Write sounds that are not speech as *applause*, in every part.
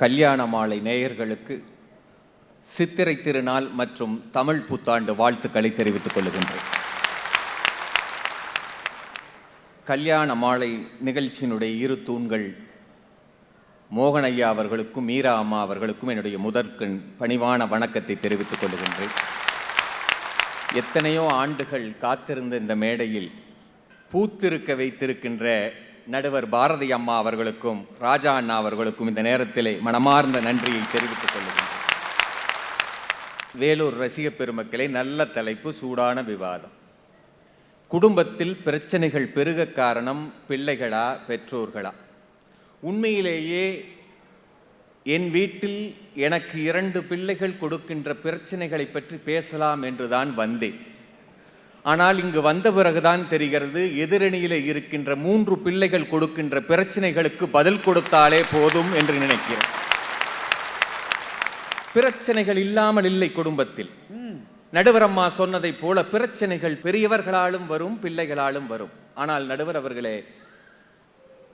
கல்யாண மாலை நேயர்களுக்கு சித்திரை திருநாள் மற்றும் தமிழ் புத்தாண்டு வாழ்த்துக்களை தெரிவித்துக் கொள்கின்றேன். கல்யாண மாலை நிகழ்ச்சியினுடைய இரு தூண்கள் மோகனையா அவர்களுக்கும் மீரா அம்மா அவர்களுக்கும் என்னுடைய முதற்கண் பணிவான வணக்கத்தை தெரிவித்துக் கொள்கின்றேன். எத்தனையோ ஆண்டுகள் காத்திருந்த இந்த மேடையில் பூத்திருக்க வைத்திருக்கின்ற நடுவர் பாரதி அம்மா அவர்களுக்கும் ராஜா அண்ணா அவர்களுக்கும் இந்த நேரத்திலே மனமார்ந்த நன்றியை தெரிவித்துக் கொள்கிறேன். வேலூர் ரசிக பெருமக்களை நல்ல தலைப்பு சூடான விவாதம். குடும்பத்தில் பிரச்சனைகள் பெருக காரணம் பிள்ளைகளா பெற்றோர்களா? உண்மையிலேயே என் வீட்டில் எனக்கு இரண்டு பிள்ளைகள் கொடுக்கின்ற பிரச்சனைகளை பற்றி பேசலாம் என்றுதான் வந்தேன். ஆனால் இங்கு வந்த பிறகுதான் தெரிகிறது எதிரணியில் இருக்கின்ற மூன்று பிள்ளைகள் கொடுக்கின்ற பிரச்சனைகளுக்கு பதில் கொடுத்தாலே போதும் என்று நினைக்கிறேன். பிரச்சனைகள் இல்லாமல் இல்லை குடும்பத்தில். நடுவரம்மா சொன்னதை போல பிரச்சனைகள் பெரியவர்களாலும் வரும் பிள்ளைகளாலும் வரும். ஆனால் நடுவர் அவர்களே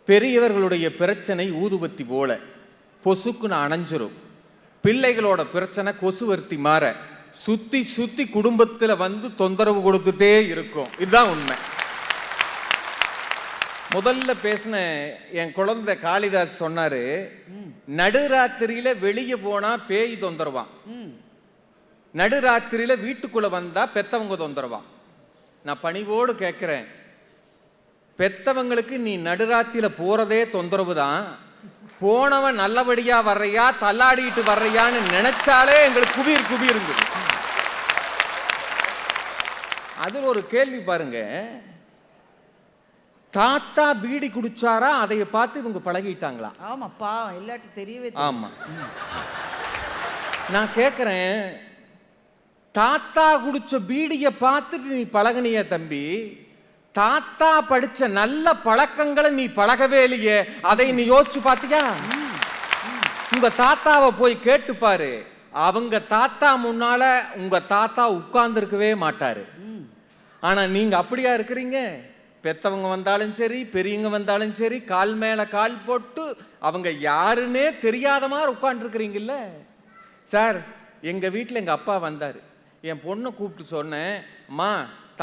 பெரியவர்களுடைய பிரச்சனை ஊதுபத்தி போல. பொசுக்குன்னு அணைஞ்சிரும். பிள்ளைகளோட பிரச்சனை கொசுவர்த்தி மாற. சுத்தி சுத்தி குடும்பத்துல வந்து தொந்தரவு கொடுத்துட்டே இருக்கும். இதுதான் உண்மை. முதல்ல பேசின என் குழந்தை காளிதாஸ் சொன்னாரு நடுராத்திரியில வெளியே போனா பேய் தொந்தரவான் நடுராத்திரியில வீட்டுக்குள்ள வந்தா பெத்தவங்க தொந்தரவான் நான் பணிவோடு கேட்கிறேன் பெத்தவங்களுக்கு நீ நடுராத்திரியில போறதே தொந்தரவு தான். போனவன் நல்லபடியா வர்றையா தள்ளாடிட்டு வர்றையான்னு நினைச்சாலே எங்களுக்கு குபீர் குபீருங்குது. அதில் ஒரு கேள்வி பாருங்க. தாத்தா பீடி குடிச்சாரா? அதை பார்த்து இவங்க பழகிட்டாங்களா? ஆமா பாவம். இல்லாட்டி தெரியவே ஆமா. நான் கேட்குறேன் தாத்தா குடிச்ச பீடியை பார்த்துட்டு நீ பழகுனிய தம்பி. தாத்தா படிச்ச நல்ல பழக்கங்களை நீ பழகவே இல்லையே. அதை நீ யோசிச்சு பார்த்தியா உங்க தாத்தாவை போய் கேட்டு பாரு அவங்க தாத்தா முன்னால உங்க தாத்தா உட்கார்ந்துருக்கவே மாட்டாரு. ஆனால் நீங்கள் அப்படியா இருக்கிறீங்க? பெத்தவங்க வந்தாலும் சரி பெரியவங்க வந்தாலும் சரி கால் மேலே கால் போட்டு அவங்க யாருன்னே தெரியாத மாதிரி உட்காண்ட்ருக்குறீங்கல்ல சார் எங்கள் வீட்டில் எங்கள் அப்பா வந்தார். என் பொண்ணை கூப்பிட்டு சொன்னேன் மா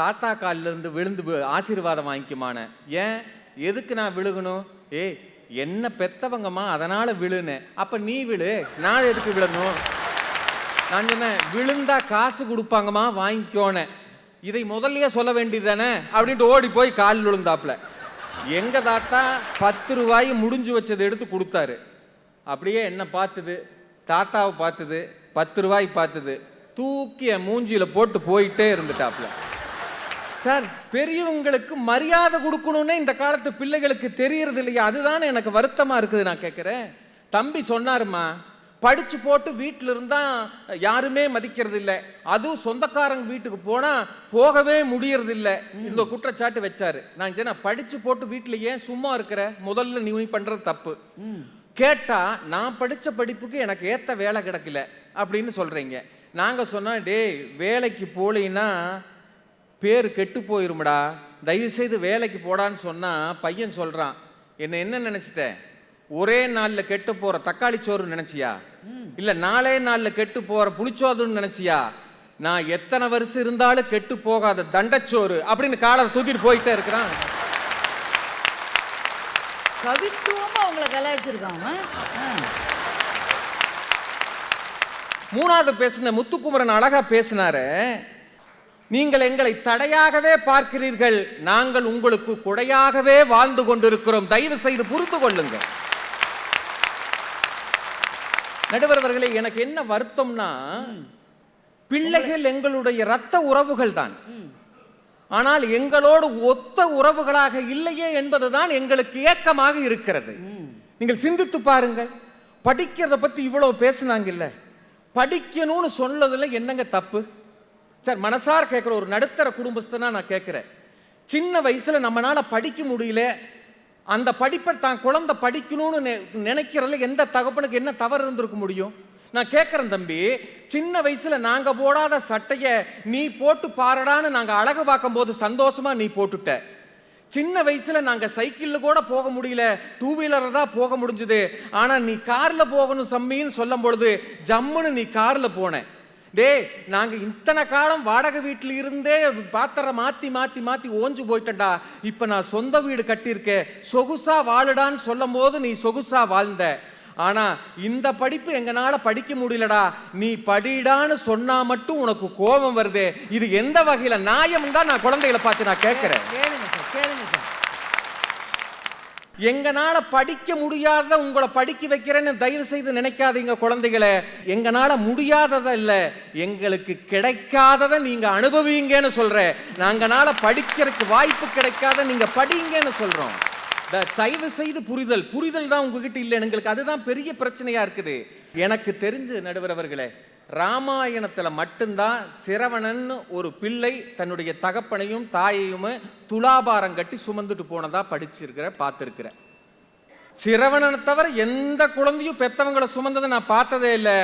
தாத்தா கால்ல இருந்து விழுந்து ஆசீர்வாதம் வாங்கிக்குமான ஏன்? எதுக்கு நான் விழுகணும்? ஏய் என்ன பெத்தவங்கம்மா அதனால் விழுனேன். அப்போ நீ விழு நான் எதுக்கு விழணும்? நான் சொன்னேன் விழுந்தா காசு கொடுப்பாங்கம்மா வாங்கிக்கோனேன். இதை முதல்லயே சொல்ல வேண்டியதானே அப்படின்ட்டு ஓடி போய் காலில் விழுந்தாப்புல. எங்க தாத்தா பத்து ரூபாய் முடிஞ்சு வச்சதை எடுத்து கொடுத்தாரு. அப்படியே என்ன பார்த்தது? தாத்தாவை பார்த்தது பத்து ரூபாய் பார்த்தது. தூக்கி மூஞ்சியில் போட்டு போயிட்டே இருந்துட்டாப்புல. சார் பெரியவங்களுக்கு மரியாதை கொடுக்கணும்னே இந்த காலத்து பிள்ளைகளுக்கு தெரியறது இல்லையா அதுதானே எனக்கு வருத்தமாக இருக்குது நான் கேட்குறேன் தம்பி சொன்னாருமா படிச்சு போட்டு வீட்டில் இருந்தா யாருமே மதிக்கிறது இல்லை அதுவும் சொந்தக்காரங்க வீட்டுக்கு போனா போகவே முடியறது இல்லை இந்த குற்றச்சாட்டு வச்சாரு. நான் சொன்னேன் படிச்சு போட்டு வீட்டில் ஏன் சும்மா இருக்கிற? முதல்ல நீ பண்றது தப்பு. கேட்டா நான் படிச்ச படிப்புக்கு எனக்கு ஏத்த வேலை கிடைக்கல அப்படின்னு சொல்றீங்க. நாங்க சொன்னோம் டேய் வேலைக்கு போலின்னா பேர் கெட்டு போயிரும்டா. தயவு செய்து வேலைக்கு போடான்னு சொன்னா பையன் சொல்றான். என்ன என்ன நினைச்சிட்ட? ஒரே நாள்ல கெட்டு போற தக்காளி சோறு நினைச்சியா? இல்ல நாலே நாள்ல கெட்டு போற புளிச்சோறுன்னு நினைச்சியா? நான் எத்தனை வருஷம் இருந்தாலும் கெட்டு போகாத தண்டச்சோறு அப்படின்னு காலரை தூக்கிட்டு போயிட்டே இருக்கிறான். கவித்துவமா அவங்கள கலாய்ச்சிருக்காங்க. மூணாவது பேசின முத்துக்குமரன் அழகா பேசினாரு. நீங்கள் எங்களை தடையாகவே பார்க்கிறீர்கள். நாங்கள் உங்களுக்கு குடையாகவே வாழ்ந்து கொண்டிருக்கிறோம். தயவு செய்து புரிந்து கொள்ளுங்கள். நடுவர் அவர்களே எனக்கு என்ன வருத்தம்னா பிள்ளைகள் எங்களுடைய இரத்த உறவுகள் தான். ஆனால் எங்களோடு ஒத்த உறவுகளாக இல்லையே என்பதுதான் எங்களுக்கு ஏக்கமாக இருக்கிறது. நீங்கள் சிந்தித்து பாருங்கள். படிக்கிறத பத்தி இவ்வளவு பேசுனாங்கல்ல. படிக்கணும்னு சொன்னதுல என்னங்க தப்பு? சார் மனசார கேட்குற ஒரு நடுத்தர குடும்பஸ்தனா நான் கேட்குறேன். சின்ன வயசுல நம்மனால படிக்க முடியல. அந்த படிப்பை தான் குழந்தை படிக்கணும்னு நெ- நினைக்கிறதுல எந்த தகப்பனுக்கு என்ன தவறு இருந்திருக்க முடியும்? நான் கேட்குறேன் தம்பி சின்ன வயசில் நாங்கள் போடாத சட்டையை நீ போட்டு பாரடான்னு நாங்கள் அழகு பார்க்கும் போது சந்தோஷமா நீ போட்டுட்ட. சின்ன வயசில் நாங்கள் சைக்கிளில் கூட போக முடியல டூ வீலரில் தான் போக முடிஞ்சுது. ஆனால் நீ காரில் போகணும் சம்மின்னு சொல்லும் பொழுது ஜம்முன்னு நீ காரில் போனேன் டேய் நாங்கள் இத்தனை காலம் வாடகை வீட்டில் இருந்தே பாத்திரம் மாற்றி மாற்றி மாற்றி ஓஞ்சு போயிட்டேன்டா. இப்போ நான் சொந்த வீடு கட்டியிருக்கேன் சொகுசா வாழுடான்னு சொல்லும் போது நீ சொகுசா வாழ்ந்த. ஆனால் இந்த படிப்பு எங்களால் படிக்க முடியலடா. நீ படிடான்னு சொன்னால் மட்டும் உனக்கு கோபம் வருதே. இது எந்த வகையில் நியாயம் தான் நான் குழந்தைகளை பார்த்து நான் கேட்குறேன். கேளுங்க சார் கேளுங்க சார். எங்களால் படிக்க முடியாத உங்களை படிக்க வைக்கிறேன்னு தயவு செய்து நினைக்காதீங்க குழந்தைகளை. எங்களால் முடியாததை இல்லை எங்களுக்கு கிடைக்காததை நீங்கள் அனுபவிங்கன்னு சொல்கிறேன் நாங்களால் படிக்கிறதுக்கு வாய்ப்பு கிடைக்காத நீங்கள் படிங்கன்னு சொல்கிறோம் த- தயவு செய்து புரிதல். புரிதல் தான் உங்ககிட்ட இல்லை. எங்களுக்கு அதுதான் பெரிய பிரச்சனையாக இருக்குது. எனக்கு தெரிஞ்சு நடுவர் அவர்களே ராமாயணத்தில் மட்டும்தான் சிரவணன் ஒரு பிள்ளை தன்னுடைய தகப்பனையும் தாயையும் துலாபாரம் கட்டி சுமந்துட்டு போனதாக படிச்சிருக்கிற பார்த்துருக்கிறேன் சிரவணனை தவிர எந்த குழந்தையும் பெத்தவங்களை சுமந்ததை நான் பார்த்ததே இல்லை.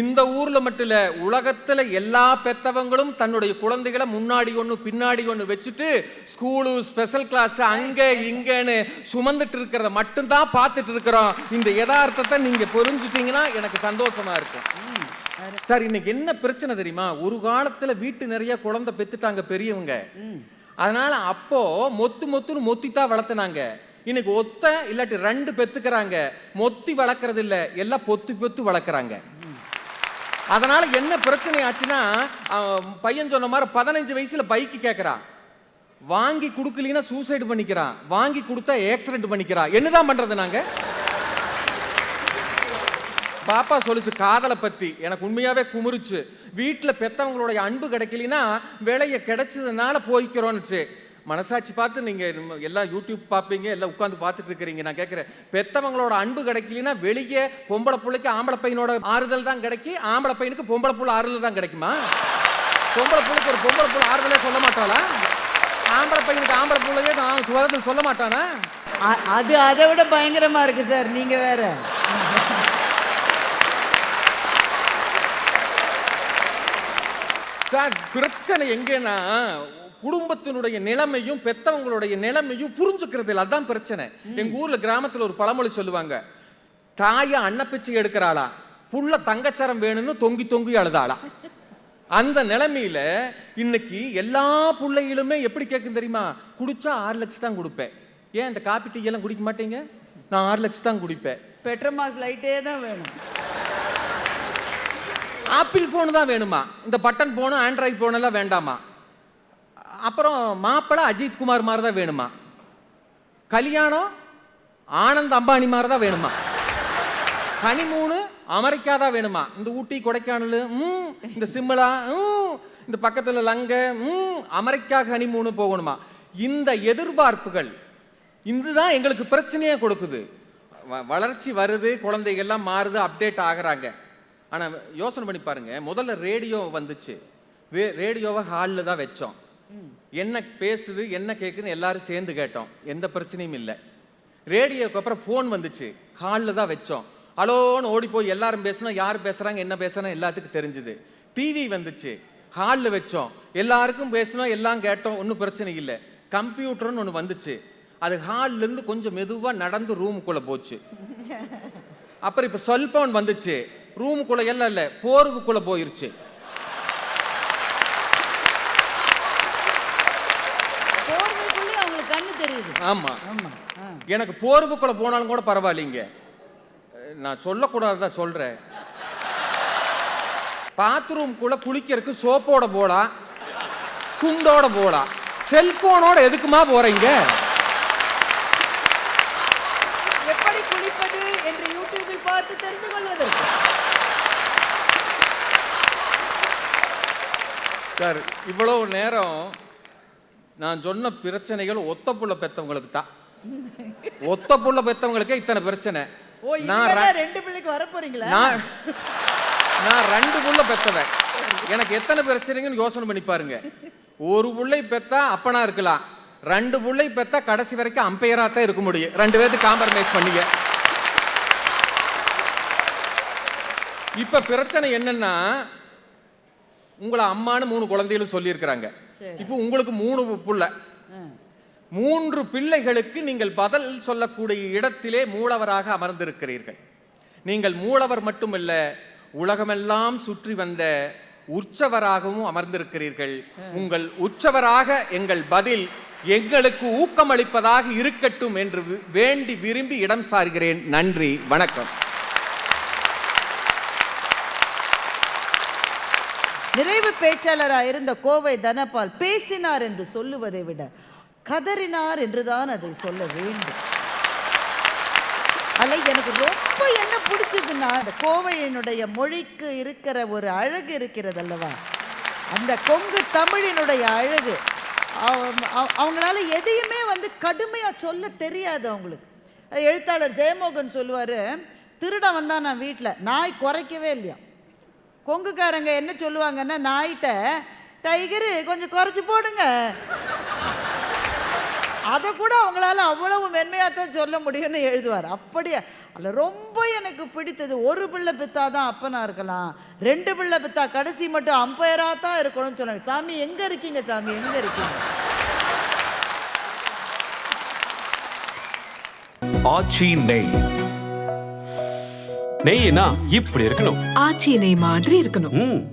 இந்த ஊரில் மட்டும் இல்லை உலகத்தில் எல்லா பெத்தவங்களும் தன்னுடைய குழந்தைகளை முன்னாடி ஒன்று பின்னாடி ஒன்று வச்சுட்டு ஸ்கூலு ஸ்பெஷல் கிளாஸ் அங்கே இங்கேன்னு சுமந்துட்டு இருக்கிறத மட்டும்தான் பார்த்துட்டு இருக்கிறோம். இந்த யதார்த்தத்தை நீங்கள் புரிஞ்சுட்டீங்கன்னா எனக்கு சந்தோஷமாக இருக்கும். சார் இன்னைக்கு என்ன பிரச்சனை தெரியுமா? ஒரு காலத்துல வீட்டு நிறைய குழந்தை பெத்துட்டாங்க பெரியவங்க. அதனால அப்போ மொத்து மொத்துன்னு மொத்தி தான் வளர்த்துனாங்க. இன்னைக்கு ஒத்த இல்லாட்டி ரெண்டு பெத்துக்கிறாங்க. மொத்தி வளர்க்கறது இல்ல எல்லாம் பொத்து பொத்து வளர்க்குறாங்க. அதனால என்ன பிரச்சனை ஆச்சுன்னா பையன் சொன்ன மாதிரி பதினஞ்சு வயசுல பைக்கு கேட்கறான் வாங்கி கொடுக்கலீன்னா சூசைடு பண்ணிக்கிறான். வாங்கி கொடுத்தா ஆக்சிடென்ட் பண்ணிக்கிறான். என்னதான் பண்றது நாங்க? பாப்பா சொல்லுச்சு காதலை பத்தி. எனக்கு உண்மையாவே குமுறுச்சு. வீட்டில் பெத்தவங்களுடைய அன்பு கிடைக்கலனா விலையை கிடைச்சதுனால போய்க்கிறோன்னுச்சு. மனசாட்சி பார்த்து நீங்கள் எல்லாம் யூடியூப் பார்ப்பீங்க எல்லாம் உட்காந்து பார்த்துட்டு இருக்கிறீங்க. நான் கேட்குறேன் பெத்தவங்களோட அன்பு கிடைக்கலனா வெளியே பொம்பளை பிள்ளைக்கு ஆம்பளை பையனோட ஆறுதல் தான் கிடைக்கி ஆம்பளை பையனுக்கு பொம்பளை புள்ள ஆறுதல் தான் கிடைக்குமா? பொம்பளை பிள்ளைக்கு ஒரு பொம்பளை புள்ள ஆறுதலே சொல்ல மாட்டாளா? ஆம்பளை பையனுக்கு ஆம்பளை பிள்ளையே நான் சுவரத்தில் சொல்ல மாட்டானா? அது அதை விட பயங்கரமாக இருக்குது சார் நீங்கள் வேறு. சார் பிரச்சனை எங்கன்னா குடும்பத்தினுடைய நிலைமையும் பெத்தவங்களுடைய நிலைமையும் புரிஞ்சுக்கிறது இல்லை அதான் பிரச்சனை எங்க ஊர்ல கிராமத்துல ஒரு பழமொழி சொல்லுவாங்க தாய அன்னப்பிச்சை எடுக்கிறாளா புள்ள தங்கச்சரம் வேணும்னு தொங்கி தொங்கி அழுதாளா? அந்த நிலைமையில இன்னைக்கு எல்லா பிள்ளைகளுமே எப்படி கேட்கும் தெரியுமா? குடிச்சா ஆறு லட்சம் தான் கொடுப்பேன். ஏன் இந்த காப்பி டீ எல்லாம் குடிக்க மாட்டீங்க? நான் ஆறு லட்சம் தான் குடிப்பேன். பெட்ரோமாஸ் லைட்டே தான் வேணும். ஆப்பிள் ஃபோனு தான் வேணுமா? இந்த பட்டன் ஃபோனு ஆண்ட்ராய்ட் ஃபோனெல்லாம் வேண்டாமா? அப்புறம் மாப்பிள்ளை அஜித் குமார் மாதிரி தான் வேணுமா? கல்யாணம் ஆனந்த் அம்பானி மாதிரி தான் வேணுமா? ஹனிமூனு அமெரிக்கா தான் வேணுமா? இந்த ஊட்டி கொடைக்கானல் ம் இந்த சிம்லா ம் இந்த பக்கத்தில் லங்க ம் அமெரிக்கா ஹனிமூனு போகணுமா? இந்த எதிர்பார்ப்புகள் இதுதான் எங்களுக்கு பிரச்சனையே கொடுக்குது. வ- வளர்ச்சி வருது குழந்தைகள்லாம் மாறுது அப்டேட் ஆகுறாங்க. ஆனா யோசனை பண்ணி பாருங்க. முதல்ல ரேடியோ வந்துச்சு. வே ரேடியோவை ஹாலில் தான் வச்சோம். என்ன பேசுது என்ன கேட்குதுன்னு எல்லாரும் சேர்ந்து கேட்டோம். எந்த பிரச்சனையும் இல்லை. ரேடியோக்கு அப்புறம் ஃபோன் வந்துச்சு. ஹாலில் தான் வச்சோம். அலோன்னு ஓடி போய் எல்லாரும் பேசணும் யார் பேசுறாங்க என்ன பேசுறாங்க எல்லாத்துக்கும் தெரிஞ்சுது. டிவி வந்துச்சு. ஹாலில் வச்சோம். எல்லாருக்கும் பேசணும் எல்லாம் கேட்டோம். ஒன்றும் பிரச்சனை இல்லை. கம்ப்யூட்டர்னு ஒன்று வந்துச்சு. அது ஹால்ல இருந்து கொஞ்சம் மெதுவா நடந்து ரூமுக்குள்ள போச்சு. *laughs* அப்புறம் இப்ப செல்போன் வந்துச்சு. ரூமுக்குள்ள எல்லாம் இல்ல போர்வுக்குள்ள போயிருச்சு. போர்வைக்குள்ளேயே அவங்களுக்கு கண்ணு தெரியுது. ஆமா. ஆமா. ஆ. எனக்கு போர்வுக்குள்ள போனாலும் கூட பரவாயில்லைங்க. நான் சொல்லக்கூடாதுதான் சொல்றேன். பாத்ரூம்குள்ள குளிக்கிறதுக்கு சோப்போட போலாம் துண்டோட போலாம் செல்போனோட எதுக்குமா போறீங்க எப்படி குளிப்பது என்று யூடியூபில் பார்த்து தெரிந்து கொள்வதற்கு சார் இவ்வளவு நேரம் நான் சொன்ன பிரச்சனைகள் ஒத்த புள்ள பெத்தவங்களுக்கு தான். ஒத்த புள்ள பெத்தவங்களுக்கே இத்தனை பிரச்சனை. ஓ நான் ரெண்டு பிள்ளைக்கு வர போறீங்களா நான் நான் ரெண்டு புள்ள பெத்தவன். எனக்கு எத்தனை பிரச்சனைங்கன்னு யோசனை பண்ணி பாருங்க. ஒரு புள்ளை பெத்தா அப்பனா இருக்கலாம். ரெண்டு புள்ளை பெத்தா கடைசி வரைக்கும் அம்பையரா தான் இருக்க முடியும். ரெண்டு பேர்த்து காம்ப்ரமைஸ் பண்ணிக்க. இப்ப பிரச்சனை என்னன்னா உங்களை அம்மான்னு மூணு குழந்தைகளும் சொல்லியிருக்கிறாங்க. இப்போ உங்களுக்கு மூணு புள்ள. மூன்று பிள்ளைகளுக்கு நீங்கள் பதில் சொல்லக்கூடிய இடத்திலே மூலவராக அமர்ந்திருக்கிறீர்கள். நீங்கள் மூலவர் மட்டுமல்ல உலகமெல்லாம் சுற்றி வந்த உற்சவராகவும் அமர்ந்திருக்கிறீர்கள். உங்கள் உற்சவராக எங்கள் பதில் எங்களுக்கு ஊக்கமளிப்பதாக இருக்கட்டும் என்று வேண்டி விரும்பி இடம் சார்கிறேன் நன்றி வணக்கம். நிறைவு பேச்சாளராக இருந்த கோவை தனபால் பேசினார் என்று சொல்லுவதை விட கதறினார் என்றுதான் அதை சொல்ல வேண்டும். அதில் எனக்கு ரொம்ப என்ன பிடிச்சதுன்னா அந்த கோவையினுடைய மொழிக்கு இருக்கிற ஒரு அழகு இருக்கிறது அல்லவா? அந்த கொங்கு தமிழினுடைய அழகு. அவ- அவ- அவங்களால எதையுமே வந்து கடுமையா சொல்ல தெரியாது அவங்களுக்கு. எழுத்தாளர் ஜெயமோகன் சொல்லுவாரு திருடன் வந்தான் நான் வீட்டில் நாய் குறைக்கவே இல்லையா? கொங்குக்காரங்க என்ன சொல்லுவாங்கன்னா நாய்கிட்ட டைகரு கொஞ்சம் குறைச்சி போடுங்க. அதை கூட அவங்களால அவ்வளவு மென்மையாக தான் சொல்ல முடியும்னு எழுதுவார். அப்படியே அதில் ரொம்ப எனக்கு பிடித்தது ஒரு பிள்ளை பித்தா தான் அப்பனா இருக்கலாம் ரெண்டு பிள்ளை பித்தா கடைசி மட்டும் அம்பையராக தான் இருக்கணும்னு சொன்னாங்க. சாமி எங்கே இருக்கீங்க சாமி? எங்கே இருக்கீங்க? ஆச்சி நெய். நெய்னா இப்படி இருக்கணும். ஆச்சி நெய் மாதிரி இருக்கணும்.